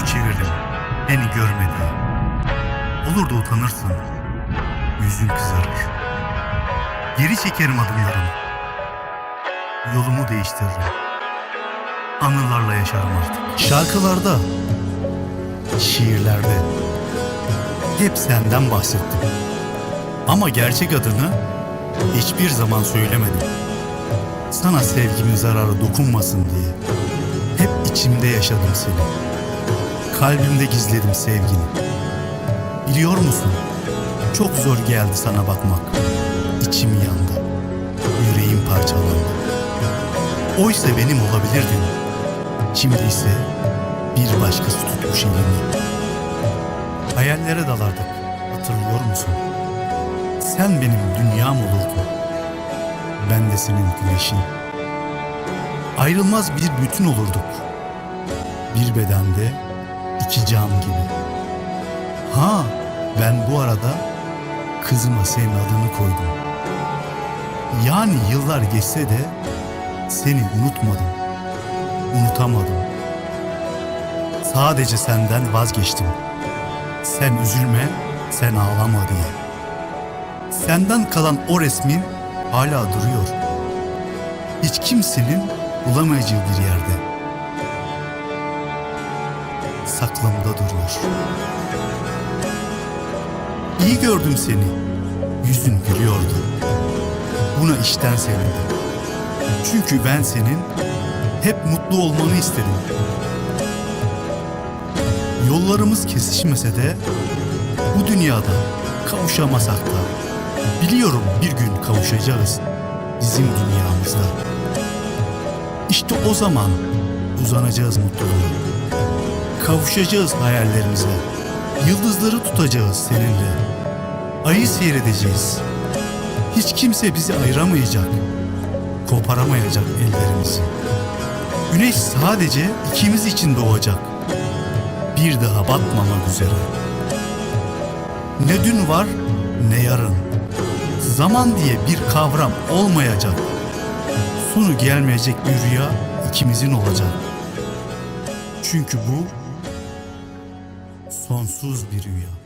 beklerim beni görmedi. Olur da utanırsın. Yüzün kızarır. Geri çekerim adımlarımı. Yolumu değiştiririm. Anılarla yaşarım artık. Şarkılarda, şiirlerde hep senden bahsettim. Ama gerçek adını hiçbir zaman söylemedim. Sana sevgimin zararı dokunmasın diye. İçimde yaşadım seni. Kalbimde gizledim sevgini. Biliyor musun? Çok zor geldi sana bakmak. İçim yandı. Yüreğim parçalandı. Oysa benim olabilirdin. Şimdi ise bir başkası tutmuş elini. Hayallere dalardık. Hatırlıyor musun? Sen benim dünyam olurdun. Ben de senin güneşin. Ayrılmaz bir bütün olurduk. Bir bedende iki can gibi. Ha, ben bu arada kızıma senin adını koydum. Yani yıllar geçse de seni unutmadım. Unutamadım. Sadece senden vazgeçtim. Sen üzülme, sen ağlama diye. Senden kalan o resmin hala duruyor. Hiç kimsenin bulamayacağı bir yerde. Saklamda duruyor. İyi gördüm seni. Yüzün gülüyordu. Buna işten sevindim. Çünkü ben senin hep mutlu olmanı istedim. Yollarımız kesişmese de bu dünyada kavuşamasak da biliyorum bir gün kavuşacağız bizim dünyamızda. İşte o zaman uzanacağız mutluluğa. Kavuşacağız hayallerimize. Yıldızları tutacağız seninle. Ayı seyredeceğiz. Hiç kimse bizi ayıramayacak. Koparamayacak ellerimizi. Güneş sadece ikimiz için doğacak. Bir daha batmamak üzere. Ne dün var ne yarın. Zaman diye bir kavram olmayacak. Sonu gelmeyecek bir rüya ikimizin olacak. Çünkü bu sonsuz bir rüya.